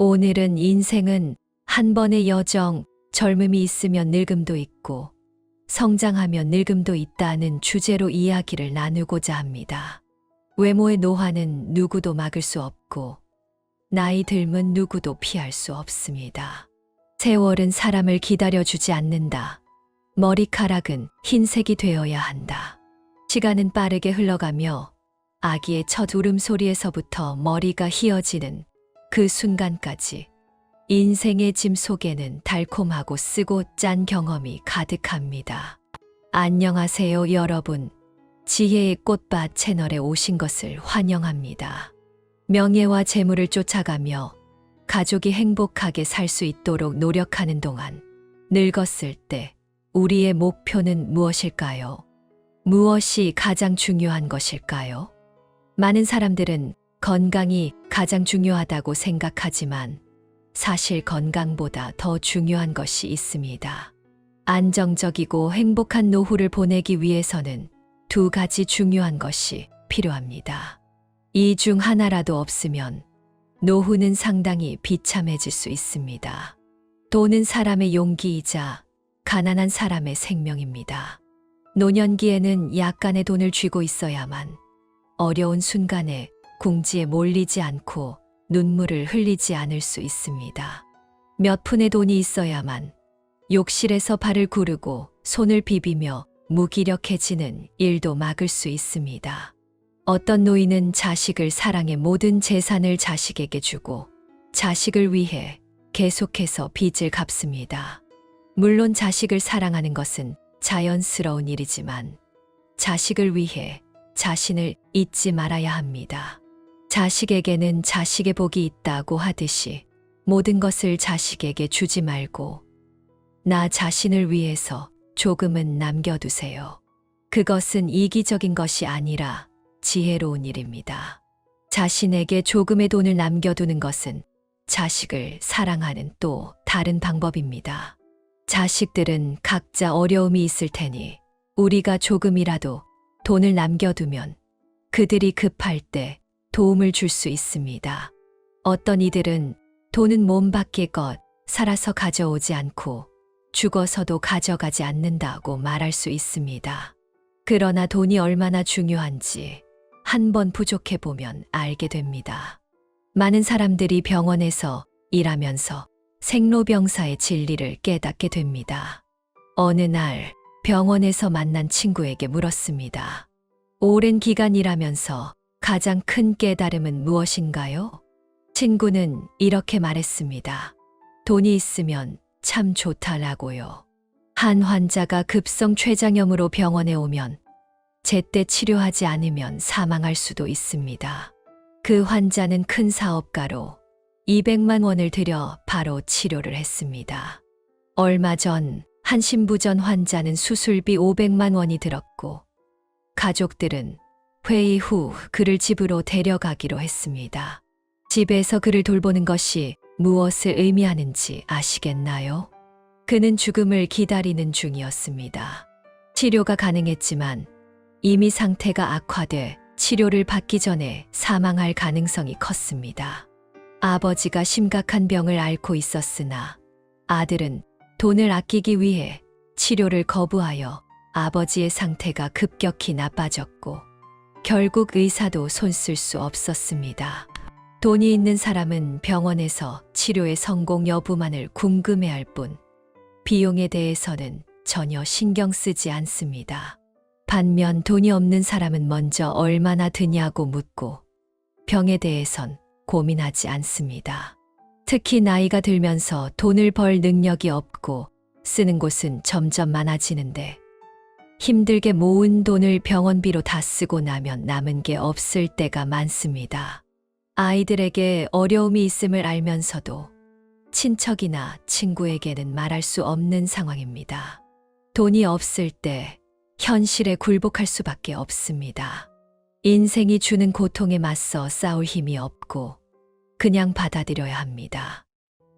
오늘은 인생은 한 번의 여정, 젊음이 있으면 늙음도 있고, 성장하면 늙음도 있다는 주제로 이야기를 나누고자 합니다. 외모의 노화는 누구도 막을 수 없고, 나이 들면 누구도 피할 수 없습니다. 세월은 사람을 기다려주지 않는다. 머리카락은 흰색이 되어야 한다. 시간은 빠르게 흘러가며 아기의 첫 울음소리에서부터 머리가 휘어지는 그 순간까지 인생의 짐 속에는 달콤하고 쓰고 짠 경험이 가득합니다. 안녕하세요, 여러분. 지혜의 꽃밭 채널에 오신 것을 환영합니다. 명예와 재물을 쫓아가며 가족이 행복하게 살 수 있도록 노력하는 동안 늙었을 때 우리의 목표는 무엇일까요? 무엇이 가장 중요한 것일까요? 많은 사람들은 건강이 가장 중요하다고 생각하지만 사실 건강보다 더 중요한 것이 있습니다. 안정적이고 행복한 노후를 보내기 위해서는 두 가지 중요한 것이 필요합니다. 이 중 하나라도 없으면 노후는 상당히 비참해질 수 있습니다. 돈은 사람의 용기이자 가난한 사람의 생명입니다. 노년기에는 약간의 돈을 쥐고 있어야만 어려운 순간에 궁지에 몰리지 않고 눈물을 흘리지 않을 수 있습니다. 몇 푼의 돈이 있어야만 욕실에서 발을 구르고 손을 비비며 무기력해지는 일도 막을 수 있습니다. 어떤 노인은 자식을 사랑해 모든 재산을 자식에게 주고 자식을 위해 계속해서 빚을 갚습니다. 물론 자식을 사랑하는 것은 자연스러운 일이지만 자식을 위해 자신을 잊지 말아야 합니다. 자식에게는 자식의 복이 있다고 하듯이 모든 것을 자식에게 주지 말고 나 자신을 위해서 조금은 남겨두세요. 그것은 이기적인 것이 아니라 지혜로운 일입니다. 자신에게 조금의 돈을 남겨두는 것은 자식을 사랑하는 또 다른 방법입니다. 자식들은 각자 어려움이 있을 테니 우리가 조금이라도 돈을 남겨두면 그들이 급할 때 도움을 줄 수 있습니다. 어떤 이들은 돈은 몸 밖의 것, 살아서 가져오지 않고 죽어서도 가져가지 않는다고 말할 수 있습니다. 그러나 돈이 얼마나 중요한지 한 번 부족해 보면 알게 됩니다. 많은 사람들이 병원에서 일하면서 생로병사의 진리를 깨닫게 됩니다. 어느 날 병원에서 만난 친구에게 물었습니다. 오랜 기간 일하면서 가장 큰 깨달음은 무엇인가요? 친구는 이렇게 말했습니다. 돈이 있으면 참 좋다라고요. 한 환자가 급성 췌장염으로 병원에 오면 제때 치료하지 않으면 사망할 수도 있습니다. 그 환자는 큰 사업가로 200만 원을 들여 바로 치료를 했습니다. 얼마 전 한 신부전 환자는 수술비 500만 원이 들었고 가족들은 회의 후 그를 집으로 데려가기로 했습니다. 집에서 그를 돌보는 것이 무엇을 의미하는지 아시겠나요? 그는 죽음을 기다리는 중이었습니다. 치료가 가능했지만 이미 상태가 악화돼 치료를 받기 전에 사망할 가능성이 컸습니다. 아버지가 심각한 병을 앓고 있었으나 아들은 돈을 아끼기 위해 치료를 거부하여 아버지의 상태가 급격히 나빠졌고 결국 의사도 손쓸 수 없었습니다. 돈이 있는 사람은 병원에서 치료의 성공 여부만을 궁금해할 뿐 비용에 대해서는 전혀 신경 쓰지 않습니다. 반면 돈이 없는 사람은 먼저 얼마나 드냐고 묻고 병에 대해선 고민하지 않습니다. 특히 나이가 들면서 돈을 벌 능력이 없고 쓰는 곳은 점점 많아지는데 힘들게 모은 돈을 병원비로 다 쓰고 나면 남은 게 없을 때가 많습니다. 아이들에게 어려움이 있음을 알면서도 친척이나 친구에게는 말할 수 없는 상황입니다. 돈이 없을 때 현실에 굴복할 수밖에 없습니다. 인생이 주는 고통에 맞서 싸울 힘이 없고 그냥 받아들여야 합니다.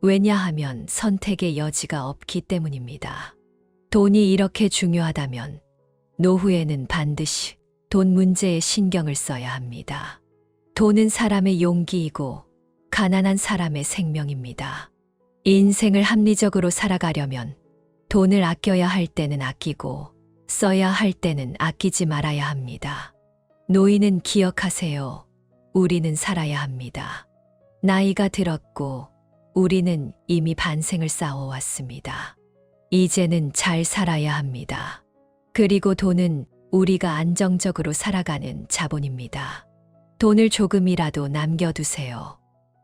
왜냐하면 선택의 여지가 없기 때문입니다. 돈이 이렇게 중요하다면 노후에는 반드시 돈 문제에 신경을 써야 합니다. 돈은 사람의 용기이고 가난한 사람의 생명입니다. 인생을 합리적으로 살아가려면 돈을 아껴야 할 때는 아끼고 써야 할 때는 아끼지 말아야 합니다. 노인은 기억하세요. 우리는 살아야 합니다. 나이가 들었고 우리는 이미 반생을 쌓아왔습니다. 이제는 잘 살아야 합니다. 그리고 돈은 우리가 안정적으로 살아가는 자본입니다. 돈을 조금이라도 남겨두세요.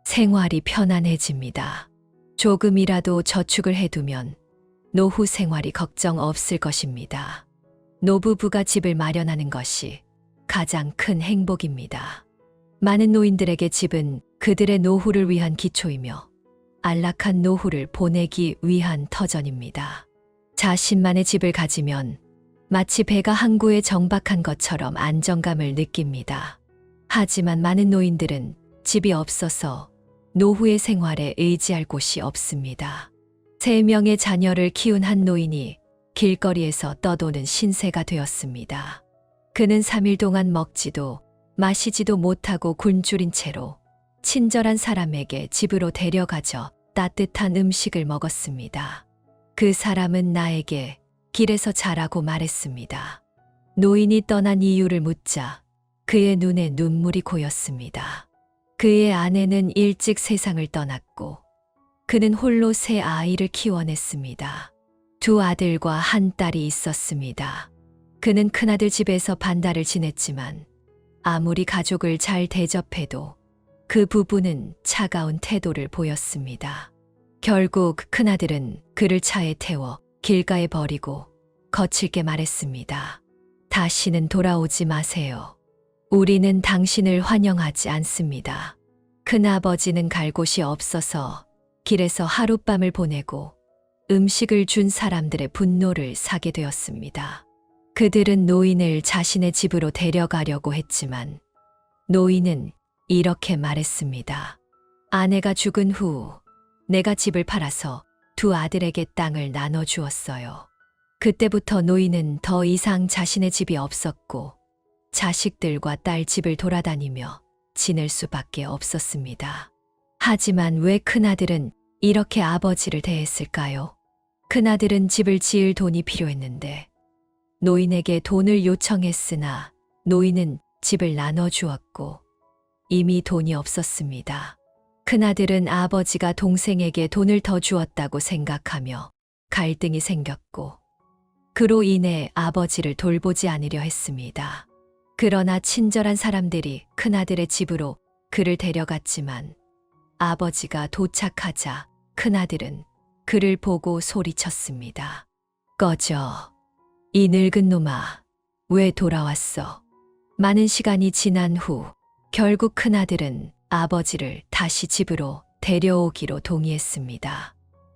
생활이 편안해집니다. 조금이라도 저축을 해두면 노후 생활이 걱정 없을 것입니다. 노부부가 집을 마련하는 것이 가장 큰 행복입니다. 많은 노인들에게 집은 그들의 노후를 위한 기초이며 안락한 노후를 보내기 위한 터전입니다. 자신만의 집을 가지면 마치 배가 항구에 정박한 것처럼 안정감을 느낍니다. 하지만 많은 노인들은 집이 없어서 노후의 생활에 의지할 곳이 없습니다. 세 명의 자녀를 키운 한 노인이 길거리에서 떠도는 신세가 되었습니다. 그는 3일 동안 먹지도 마시지도 못하고 굶주린 채로 친절한 사람에게 집으로 데려가져 따뜻한 음식을 먹었습니다. 그 사람은 나에게 길에서 자라고 말했습니다. 노인이 떠난 이유를 묻자 그의 눈에 눈물이 고였습니다. 그의 아내는 일찍 세상을 떠났고 그는 홀로 세 아이를 키워냈습니다. 두 아들과 한 딸이 있었습니다. 그는 큰아들 집에서 반달을 지냈지만 아무리 가족을 잘 대접해도 그 부부는 차가운 태도를 보였습니다. 결국 큰아들은 그를 차에 태워 길가에 버리고 거칠게 말했습니다. 다시는 돌아오지 마세요. 우리는 당신을 환영하지 않습니다. 큰아버지는 갈 곳이 없어서 길에서 하룻밤을 보내고 음식을 준 사람들의 분노를 사게 되었습니다. 그들은 노인을 자신의 집으로 데려가려고 했지만 노인은 이렇게 말했습니다. 아내가 죽은 후 내가 집을 팔아서 두 아들에게 땅을 나눠 주었어요. 그때부터 노인은 더 이상 자신의 집이 없었고 자식들과 딸 집을 돌아다니며 지낼 수밖에 없었습니다. 하지만 왜 큰아들은 이렇게 아버지를 대했을까요? 큰아들은 집을 지을 돈이 필요했는데 노인에게 돈을 요청했으나 노인은 집을 나눠 주었고 이미 돈이 없었습니다. 큰아들은 아버지가 동생에게 돈을 더 주었다고 생각하며 갈등이 생겼고 그로 인해 아버지를 돌보지 않으려 했습니다. 그러나 친절한 사람들이 큰아들의 집으로 그를 데려갔지만 아버지가 도착하자 큰아들은 그를 보고 소리쳤습니다. 꺼져. 이 늙은 놈아, 왜 돌아왔어? 많은 시간이 지난 후 결국 큰아들은 아버지를 다시 집으로 데려오기로 동의했습니다.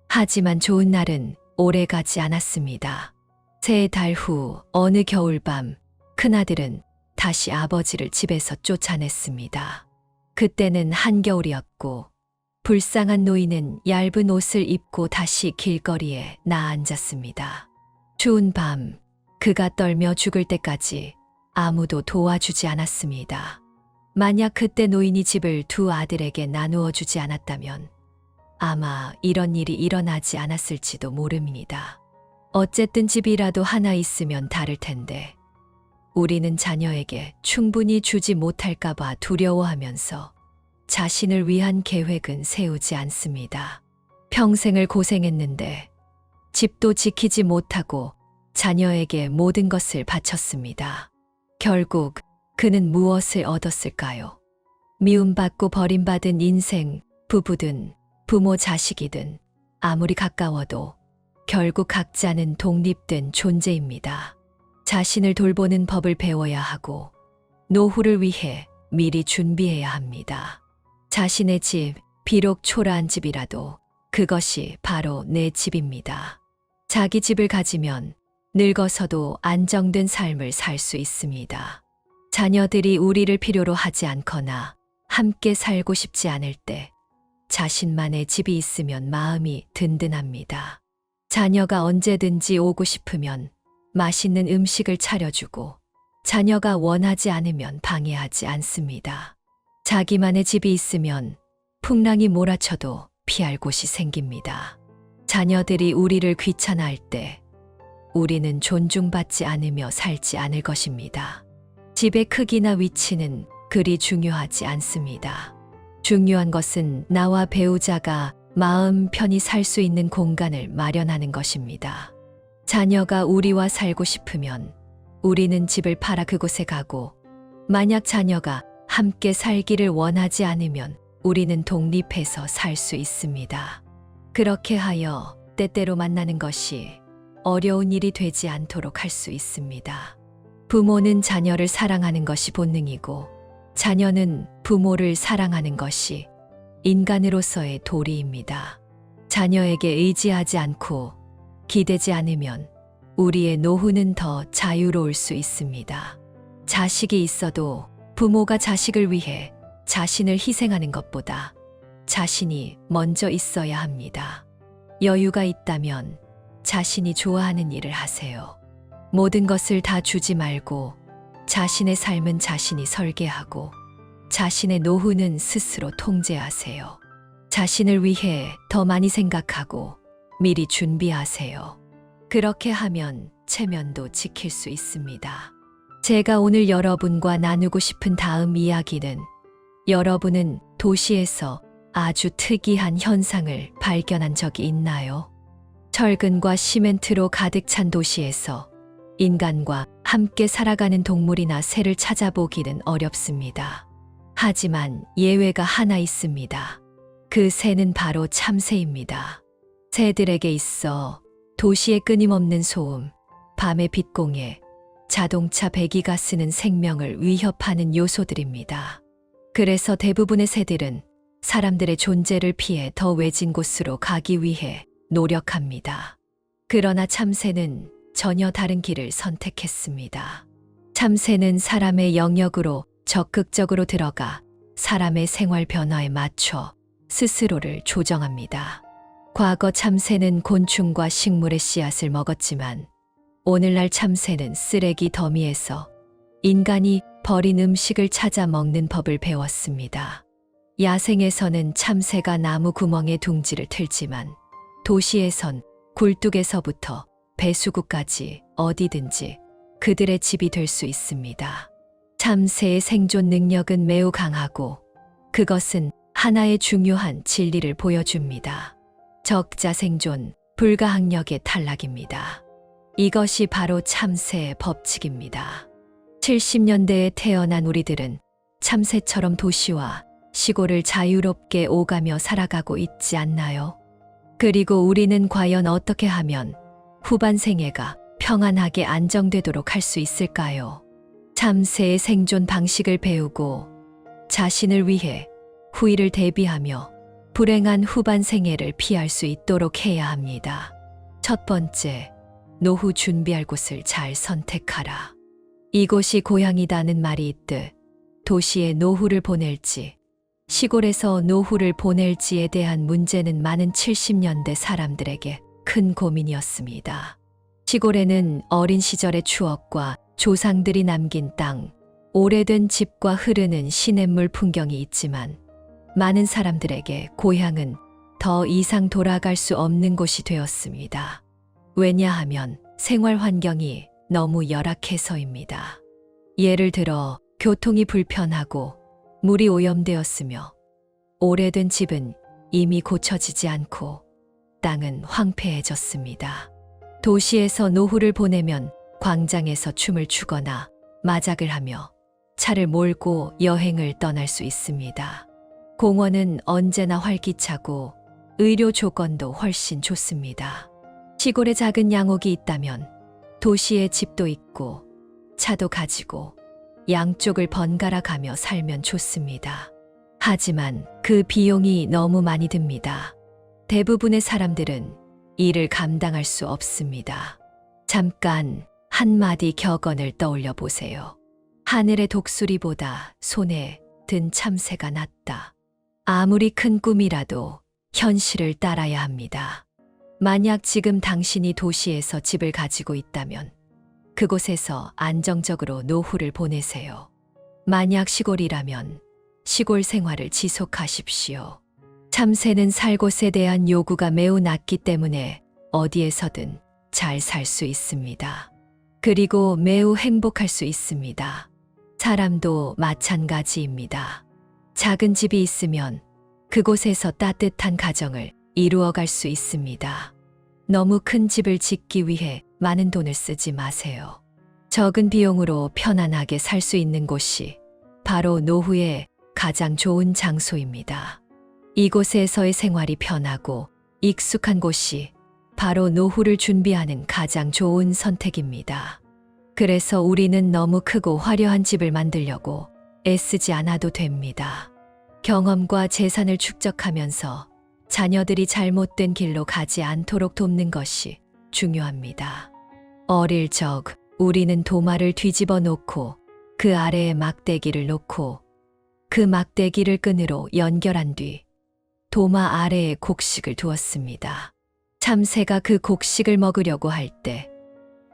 하지만 좋은 날은 오래 가지 않았습니다. 세 달 후 어느 겨울밤 큰아들은 다시 아버지를 집에서 쫓아냈습니다. 그때는 한겨울이었고 불쌍한 노인은 얇은 옷을 입고 다시 길거리에 나앉았습니다. 추운 밤 그가 떨며 죽을 때까지 아무도 도와주지 않았습니다. 만약 그때 노인이 집을 두 아들에게 나누어 주지 않았다면 아마 이런 일이 일어나지 않았을지도 모릅니다. 어쨌든 집이라도 하나 있으면 다를 텐데 우리는 자녀에게 충분히 주지 못할까봐 두려워하면서 자신을 위한 계획은 세우지 않습니다. 평생을 고생했는데 집도 지키지 못하고 자녀에게 모든 것을 바쳤습니다. 결국 그는 무엇을 얻었을까요? 미움받고 버림받은 인생, 부부든 부모 자식이든 아무리 가까워도 결국 각자는 독립된 존재입니다. 자신을 돌보는 법을 배워야 하고 노후를 위해 미리 준비해야 합니다. 자신의 집, 비록 초라한 집이라도 그것이 바로 내 집입니다. 자기 집을 가지면 늙어서도 안정된 삶을 살 수 있습니다. 자녀들이 우리를 필요로 하지 않거나 함께 살고 싶지 않을 때 자신만의 집이 있으면 마음이 든든합니다. 자녀가 언제든지 오고 싶으면 맛있는 음식을 차려주고 자녀가 원하지 않으면 방해하지 않습니다. 자기만의 집이 있으면 풍랑이 몰아쳐도 피할 곳이 생깁니다. 자녀들이 우리를 귀찮아할 때 우리는 존중받지 않으며 살지 않을 것입니다. 집의 크기나 위치는 그리 중요하지 않습니다. 중요한 것은 나와 배우자가 마음 편히 살 수 있는 공간을 마련하는 것입니다. 자녀가 우리와 살고 싶으면 우리는 집을 팔아 그곳에 가고 만약 자녀가 함께 살기를 원하지 않으면 우리는 독립해서 살 수 있습니다. 그렇게 하여 때때로 만나는 것이 어려운 일이 되지 않도록 할 수 있습니다. 부모는 자녀를 사랑하는 것이 본능이고 자녀는 부모를 사랑하는 것이 인간으로서의 도리입니다. 자녀에게 의지하지 않고 기대지 않으면 우리의 노후는 더 자유로울 수 있습니다. 자식이 있어도 부모가 자식을 위해 자신을 희생하는 것보다 자신이 먼저 있어야 합니다. 여유가 있다면 자신이 좋아하는 일을 하세요. 모든 것을 다 주지 말고 자신의 삶은 자신이 설계하고 자신의 노후는 스스로 통제하세요. 자신을 위해 더 많이 생각하고 미리 준비하세요. 그렇게 하면 체면도 지킬 수 있습니다. 제가 오늘 여러분과 나누고 싶은 다음 이야기는 여러분은 도시에서 아주 특이한 현상을 발견한 적이 있나요? 철근과 시멘트로 가득 찬 도시에서 인간과 함께 살아가는 동물이나 새를 찾아보기는 어렵습니다. 하지만 예외가 하나 있습니다. 그 새는 바로 참새입니다. 새들에게 있어 도시의 끊임없는 소음, 밤의 빛공해, 자동차 배기가 쓰는 생명을 위협하는 요소들입니다. 그래서 대부분의 새들은 사람들의 존재를 피해 더 외진 곳으로 가기 위해 노력합니다. 그러나 참새는 전혀 다른 길을 선택했습니다. 참새는 사람의 영역으로 적극적으로 들어가 사람의 생활 변화에 맞춰 스스로를 조정합니다. 과거 참새는 곤충과 식물의 씨앗을 먹었지만 오늘날 참새는 쓰레기 더미에서 인간이 버린 음식을 찾아 먹는 법을 배웠습니다. 야생에서는 참새가 나무 구멍에 둥지를 틀지만 도시에선 굴뚝에서부터 배수구까지 어디든지 그들의 집이 될 수 있습니다. 참새의 생존 능력은 매우 강하고 그것은 하나의 중요한 진리를 보여줍니다. 적자 생존, 불가항력의 탈락입니다. 이것이 바로 참새의 법칙입니다. 70년대에 태어난 우리들은 참새처럼 도시와 시골을 자유롭게 오가며 살아가고 있지 않나요? 그리고 우리는 과연 어떻게 하면 후반 생애가 평안하게 안정되도록 할 수 있을까요? 참새의 생존 방식을 배우고 자신을 위해 후일을 대비하며 불행한 후반 생애를 피할 수 있도록 해야 합니다. 첫 번째, 노후 준비할 곳을 잘 선택하라. 이곳이 고향이다는 말이 있듯 도시에 노후를 보낼지 시골에서 노후를 보낼지에 대한 문제는 많은 70년대 사람들에게 큰 고민이었습니다. 시골에는 어린 시절의 추억과 조상들이 남긴 땅, 오래된 집과 흐르는 시냇물 풍경이 있지만 많은 사람들에게 고향은 더 이상 돌아갈 수 없는 곳이 되었습니다. 왜냐하면 생활 환경이 너무 열악해서입니다. 예를 들어 교통이 불편하고 물이 오염되었으며 오래된 집은 이미 고쳐지지 않고 땅은 황폐해졌습니다. 도시에서 노후를 보내면 광장에서 춤을 추거나 마작을 하며 차를 몰고 여행을 떠날 수 있습니다. 공원은 언제나 활기차고 의료 조건도 훨씬 좋습니다. 시골에 작은 양옥이 있다면 도시에 집도 있고 차도 가지고 양쪽을 번갈아 가며 살면 좋습니다. 하지만 그 비용이 너무 많이 듭니다. 대부분의 사람들은 이를 감당할 수 없습니다. 잠깐 한마디 격언을 떠올려 보세요. 하늘의 독수리보다 손에 든 참새가 낫다. 아무리 큰 꿈이라도 현실을 따라야 합니다. 만약 지금 당신이 도시에서 집을 가지고 있다면 그곳에서 안정적으로 노후를 보내세요. 만약 시골이라면 시골 생활을 지속하십시오. 참새는 살 곳에 대한 요구가 매우 낮기 때문에 어디에서든 잘 살 수 있습니다. 그리고 매우 행복할 수 있습니다. 사람도 마찬가지입니다. 작은 집이 있으면 그곳에서 따뜻한 가정을 이루어갈 수 있습니다. 너무 큰 집을 짓기 위해 많은 돈을 쓰지 마세요. 적은 비용으로 편안하게 살 수 있는 곳이 바로 노후의 가장 좋은 장소입니다. 이곳에서의 생활이 편하고 익숙한 곳이 바로 노후를 준비하는 가장 좋은 선택입니다. 그래서 우리는 너무 크고 화려한 집을 만들려고 애쓰지 않아도 됩니다. 경험과 재산을 축적하면서 자녀들이 잘못된 길로 가지 않도록 돕는 것이 중요합니다. 어릴 적 우리는 도마를 뒤집어 놓고 그 아래에 막대기를 놓고 그 막대기를 끈으로 연결한 뒤 도마 아래에 곡식을 두었습니다. 참새가 그 곡식을 먹으려고 할 때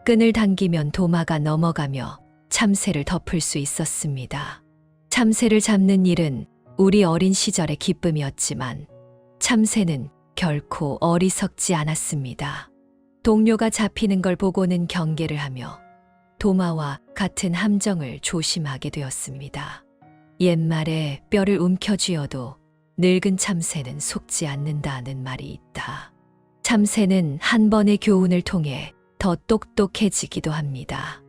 끈을 당기면 도마가 넘어가며 참새를 덮을 수 있었습니다. 참새를 잡는 일은 우리 어린 시절의 기쁨이었지만 참새는 결코 어리석지 않았습니다. 동료가 잡히는 걸 보고는 경계를 하며 도마와 같은 함정을 조심하게 되었습니다. 옛말에 뼈를 움켜쥐어도 늙은 참새는 속지 않는다는 말이 있다. 참새는 한 번의 교훈을 통해 더 똑똑해지기도 합니다.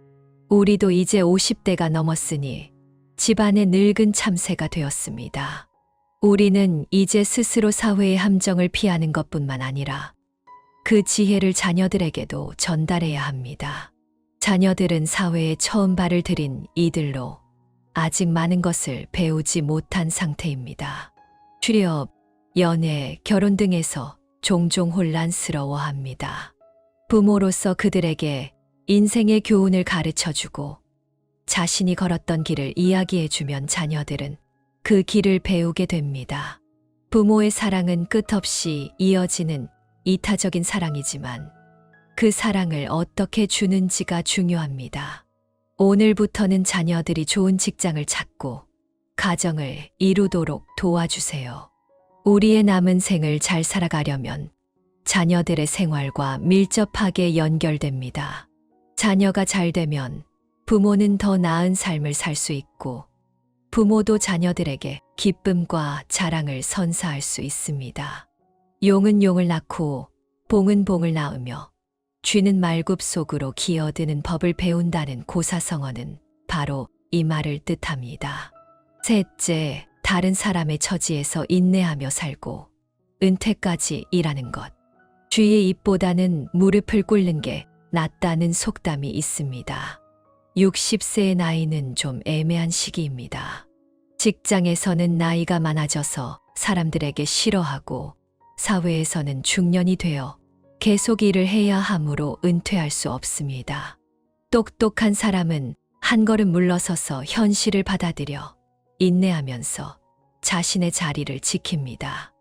우리도 이제 50대가 넘었으니 집안의 늙은 참새가 되었습니다. 우리는 이제 스스로 사회의 함정을 피하는 것뿐만 아니라 그 지혜를 자녀들에게도 전달해야 합니다. 자녀들은 사회에 처음 발을 들인 이들로 아직 많은 것을 배우지 못한 상태입니다. 취업, 연애, 결혼 등에서 종종 혼란스러워 합니다. 부모로서 그들에게 인생의 교훈을 가르쳐 주고 자신이 걸었던 길을 이야기해 주면 자녀들은 그 길을 배우게 됩니다. 부모의 사랑은 끝없이 이어지는 이타적인 사랑이지만 그 사랑을 어떻게 주는지가 중요합니다. 오늘부터는 자녀들이 좋은 직장을 찾고 가정을 이루도록 도와주세요. 우리의 남은 생을 잘 살아가려면 자녀들의 생활과 밀접하게 연결됩니다. 자녀가 잘 되면 부모는 더 나은 삶을 살 수 있고 부모도 자녀들에게 기쁨과 자랑을 선사할 수 있습니다. 용은 용을 낳고 봉은 봉을 낳으며 쥐는 말굽 속으로 기어드는 법을 배운다는 고사성어는 바로 이 말을 뜻합니다. 셋째, 다른 사람의 처지에서 인내하며 살고 은퇴까지 일하는 것. 쥐의 입보다는 무릎을 꿇는 게 낫다는 속담이 있습니다. 60세의 나이는 좀 애매한 시기입니다. 직장에서는 나이가 많아져서 사람들에게 싫어하고 사회에서는 중년이 되어 계속 일을 해야 하므로 은퇴할 수 없습니다. 똑똑한 사람은 한 걸음 물러서서 현실을 받아들여 인내하면서 자신의 자리를 지킵니다.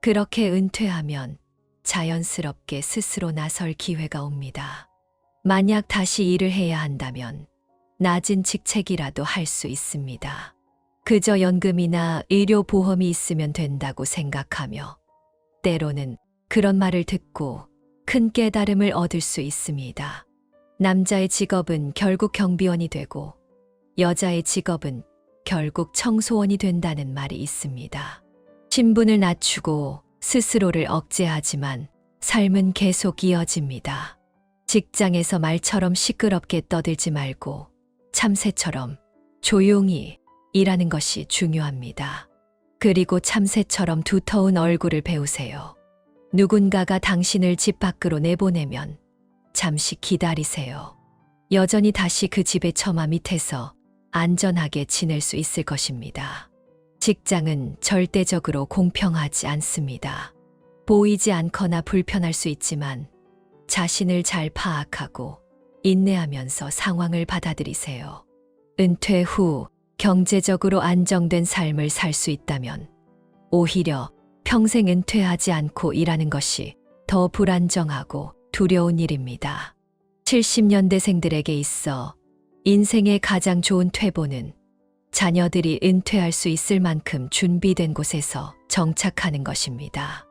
그렇게 은퇴하면 자연스럽게 스스로 나설 기회가 옵니다. 만약 다시 일을 해야 한다면 낮은 직책이라도 할 수 있습니다. 그저 연금이나 의료보험이 있으면 된다고 생각하며 때로는 그런 말을 듣고 큰 깨달음을 얻을 수 있습니다. 남자의 직업은 결국 경비원이 되고 여자의 직업은 결국 청소원이 된다는 말이 있습니다. 신분을 낮추고 스스로를 억제하지만 삶은 계속 이어집니다. 직장에서 말처럼 시끄럽게 떠들지 말고 참새처럼 조용히 일하는 것이 중요합니다. 그리고 참새처럼 두터운 얼굴을 배우세요. 누군가가 당신을 집 밖으로 내보내면 잠시 기다리세요. 여전히 다시 그 집의 처마 밑에서 안전하게 지낼 수 있을 것입니다. 직장은 절대적으로 공평하지 않습니다. 보이지 않거나 불편할 수 있지만 자신을 잘 파악하고 인내하면서 상황을 받아들이세요. 은퇴 후 경제적으로 안정된 삶을 살 수 있다면 오히려 평생 은퇴하지 않고 일하는 것이 더 불안정하고 두려운 일입니다. 70년대생들에게 있어 인생의 가장 좋은 퇴보는 자녀들이 은퇴할 수 있을 만큼 준비된 곳에서 정착하는 것입니다.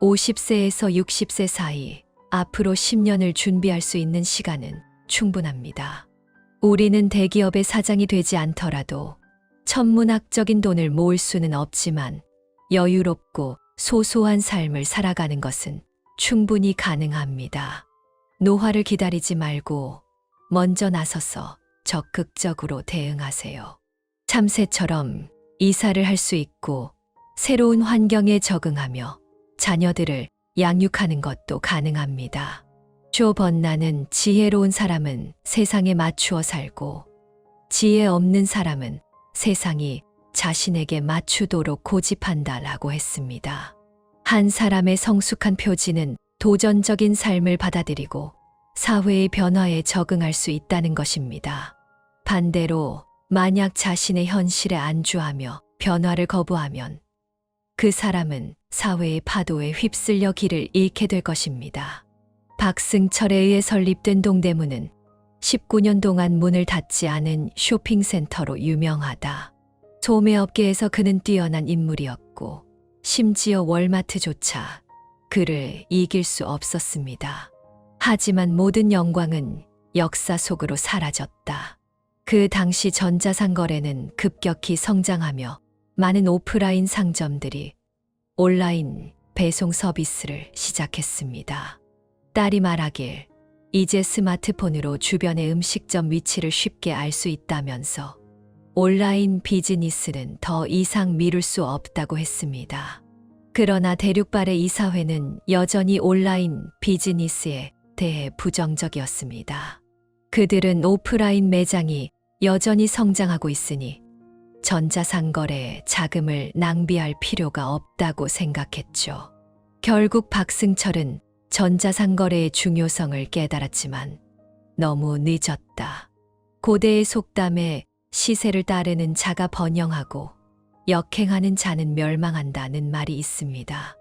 50세에서 60세 사이 앞으로 10년을 준비할 수 있는 시간은 충분합니다. 우리는 대기업의 사장이 되지 않더라도 천문학적인 돈을 모을 수는 없지만 여유롭고 소소한 삶을 살아가는 것은 충분히 가능합니다. 노화를 기다리지 말고 먼저 나서서 적극적으로 대응하세요. 참새처럼 이사를 할 수 있고 새로운 환경에 적응하며 자녀들을 양육하는 것도 가능합니다. 쇼 번나는 지혜로운 사람은 세상에 맞추어 살고 지혜 없는 사람은 세상이 자신에게 맞추도록 고집한다라고 했습니다. 한 사람의 성숙한 표지는 도전적인 삶을 받아들이고 사회의 변화에 적응할 수 있다는 것입니다. 반대로 만약 자신의 현실에 안주하며 변화를 거부하면 그 사람은 사회의 파도에 휩쓸려 길을 잃게 될 것입니다. 박승철에 의해 설립된 동대문은 19년 동안 문을 닫지 않은 쇼핑센터로 유명하다. 소매업계에서 그는 뛰어난 인물이었고 심지어 월마트조차 그를 이길 수 없었습니다. 하지만 모든 영광은 역사 속으로 사라졌다. 그 당시 전자상거래는 급격히 성장하며 많은 오프라인 상점들이 온라인 배송 서비스를 시작했습니다. 딸이 말하길 이제 스마트폰으로 주변의 음식점 위치를 쉽게 알 수 있다면서 온라인 비즈니스는 더 이상 미룰 수 없다고 했습니다. 그러나 대륙발의 이 사회는 여전히 온라인 비즈니스에 대해 부정적이었습니다. 그들은 오프라인 매장이 여전히 성장하고 있으니 전자상거래에 자금을 낭비할 필요가 없다고 생각했죠. 결국 박승철은 전자상거래의 중요성을 깨달았지만 너무 늦었다. 고대의 속담에 시세를 따르는 자가 번영하고 역행하는 자는 멸망한다는 말이 있습니다.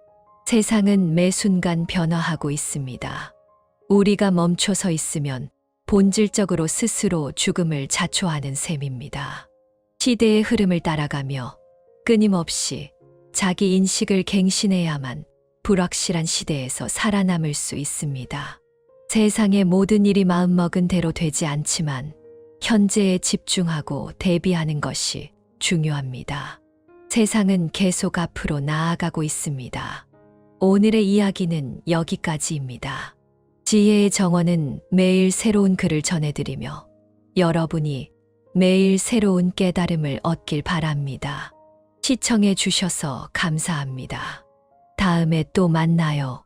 세상은 매 순간 변화하고 있습니다. 우리가 멈춰 서 있으면 본질적으로 스스로 죽음을 자초하는 셈입니다. 시대의 흐름을 따라가며 끊임없이 자기 인식을 갱신해야만 불확실한 시대에서 살아남을 수 있습니다. 세상의 모든 일이 마음먹은 대로 되지 않지만 현재에 집중하고 대비하는 것이 중요합니다. 세상은 계속 앞으로 나아가고 있습니다. 오늘의 이야기는 여기까지입니다. 지혜의 정원은 매일 새로운 글을 전해드리며 여러분이 매일 새로운 깨달음을 얻길 바랍니다. 시청해 주셔서 감사합니다. 다음에 또 만나요.